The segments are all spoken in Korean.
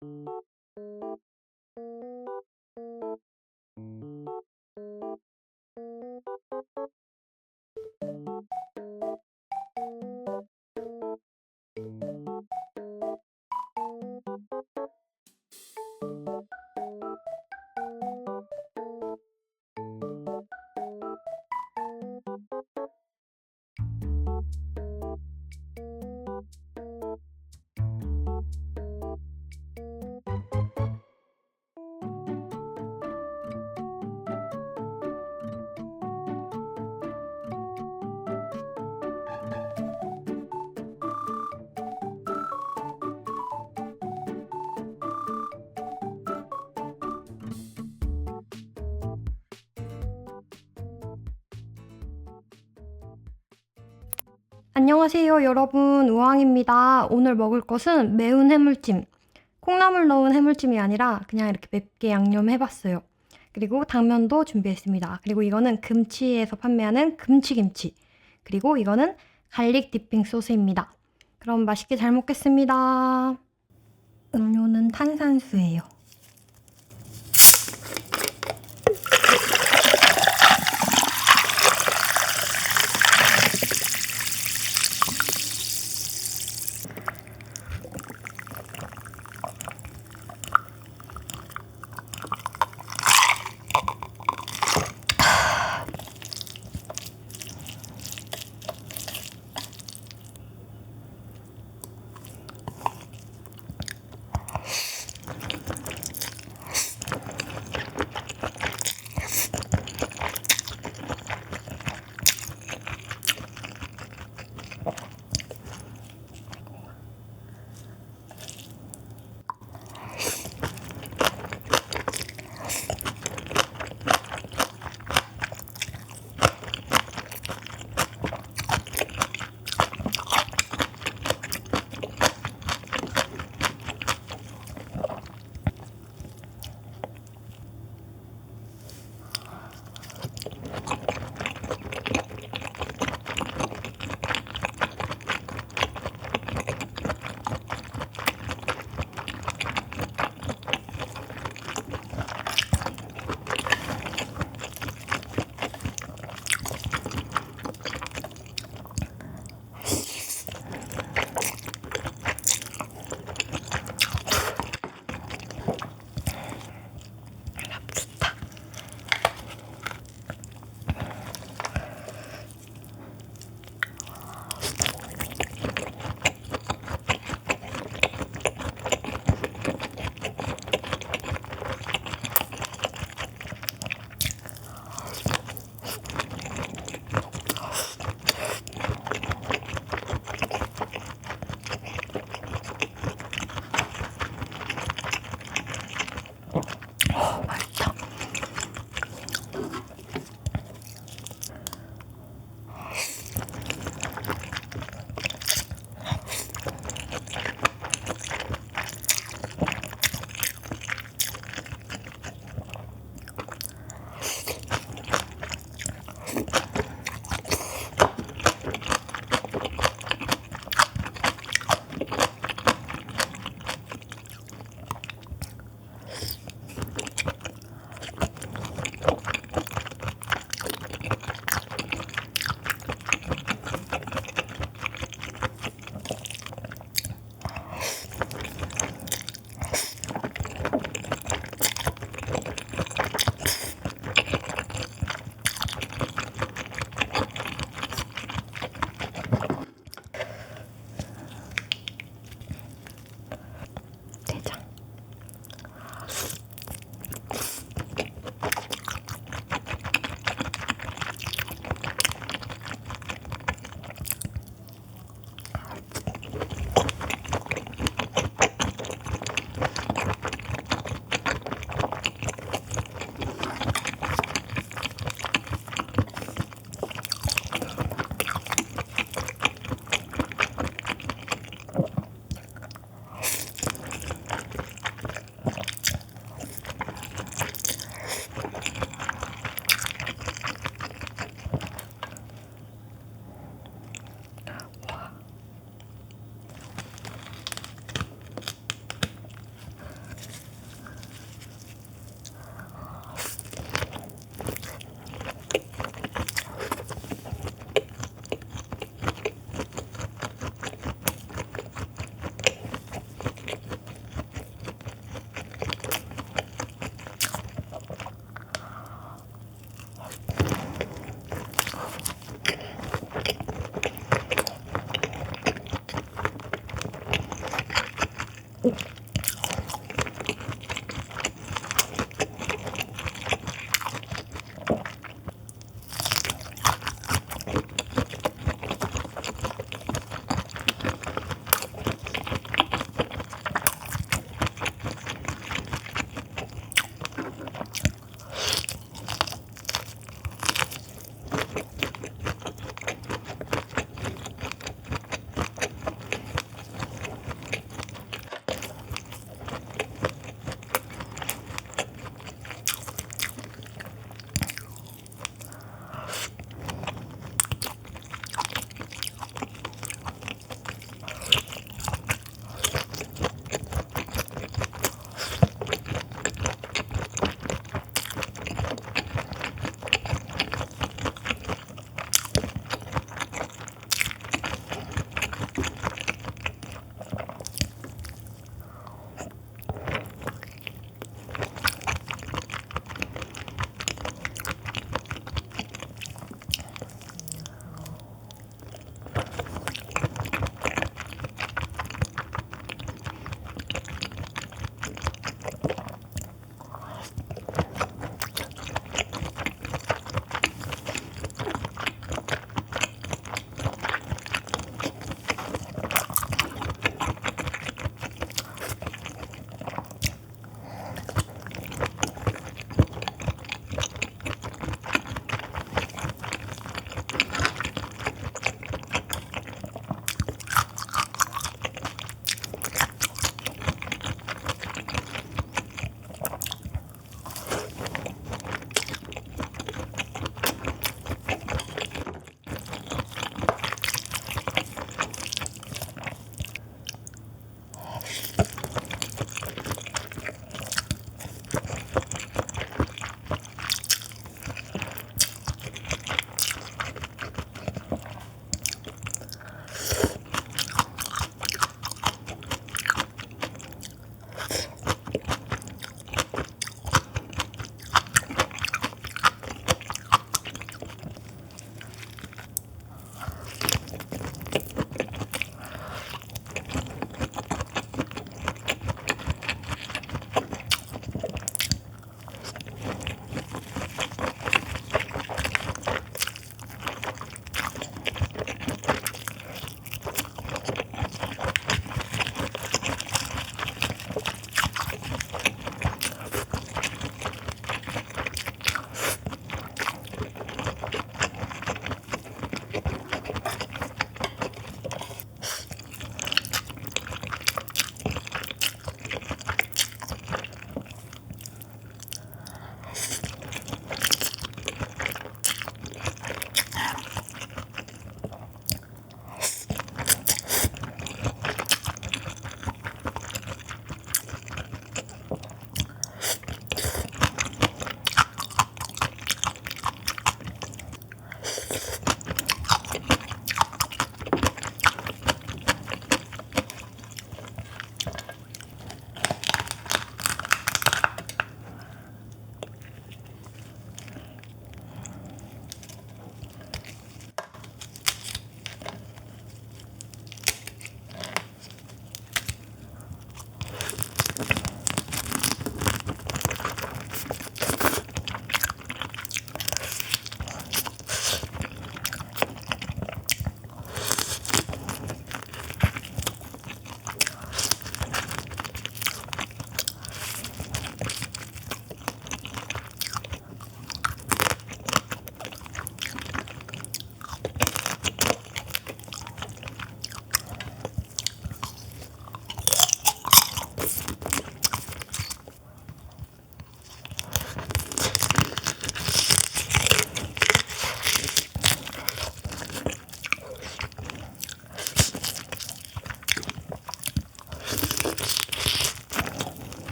Thank you. 안녕하세요, 여러분. 우왕입니다. 오늘 먹을 것은 매운 해물찜. 콩나물 넣은 해물찜이 아니라 그냥 이렇게 맵게 양념해봤어요. 그리고 당면도 준비했습니다. 그리고 이거는 금치에서 판매하는 금치김치. 그리고 이거는 갈릭 디핑 소스입니다. 그럼 맛있게 잘 먹겠습니다. 음료는 탄산수예요.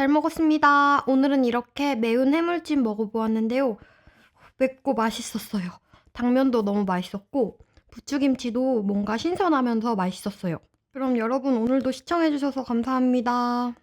잘 먹었습니다. 오늘은 이렇게 매운 해물찜 먹어보았는데요. 맵고 맛있었어요. 당면도 너무 맛있었고 부추김치도 뭔가 신선하면서 맛있었어요. 그럼 여러분 오늘도 시청해주셔서 감사합니다.